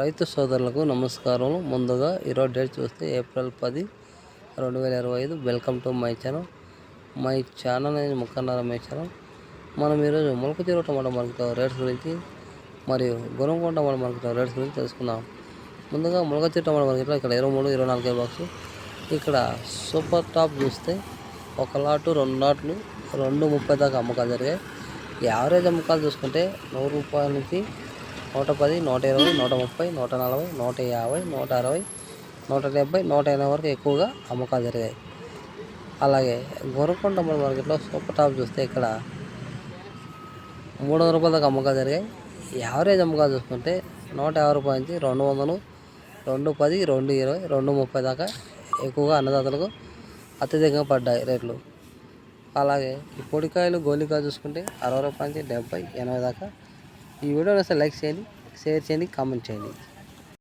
రైతు సోదరులకు నమస్కారం ముందుగా ఈరోజు డేట్ చూస్తే ఏప్రిల్ పది రెండు వేల ఇరవై ఐదు. Welcome to my channel. My channel అనేది ముఖన్న రమేష్ ఛానల్. మనం ఈరోజు మొలక చెరువు టమాటా మార్కెట్ రేట్స్ గురించి మరియు గురంకొండ టమాటా మార్కెట్ రేట్స్ గురించి తెలుసుకుందాం. ముందుగా మొలక చెరువు టమాటా మార్కెట్లో ఇక్కడ ఇరవై మూడు ఇరవై నాలుగు బాక్స్ ఇక్కడ సూపర్ టాప్ చూస్తే ఒక లాటు రెండు లాట్లు రెండు ముప్పై దాకా అమ్మకాలు జరిగాయి. యావరేజ్ అమ్మకాలు చూసుకుంటే నూరు రూపాయల నుంచి నూట పది నూట ఇరవై నూట ముప్పై నూట నలభై నూట యాభై నూట అరవై నూట డెబ్బై నూట ఎనభై వరకు ఎక్కువగా అమ్మకాలు జరిగాయి. అలాగే గోరకొండ మన మార్కెట్లో సూపర్ టాప్ చూస్తే ఇక్కడ మూడు వందల రూపాయలకు దాకా అమ్మకాలు జరిగాయి. యావరేజ్ అమ్మకాలు చూసుకుంటే నూట యాభై రూపాయల నుంచి రెండు వందలు రెండు పది రెండు ఇరవై రెండు ముప్పై దాకా ఎక్కువగా అన్నదాతలకు అత్యధికంగా పడ్డాయి రేట్లు. అలాగే ఈ పొడికాయలు గోలికాయలు చూసుకుంటే అరవై రూపాయల నుంచి డెబ్బై ఎనభై దాకా ఈ వీడియోని అసలు లైక్ చేయండి షేర్ చేయండి కామెంట్ చేయండి.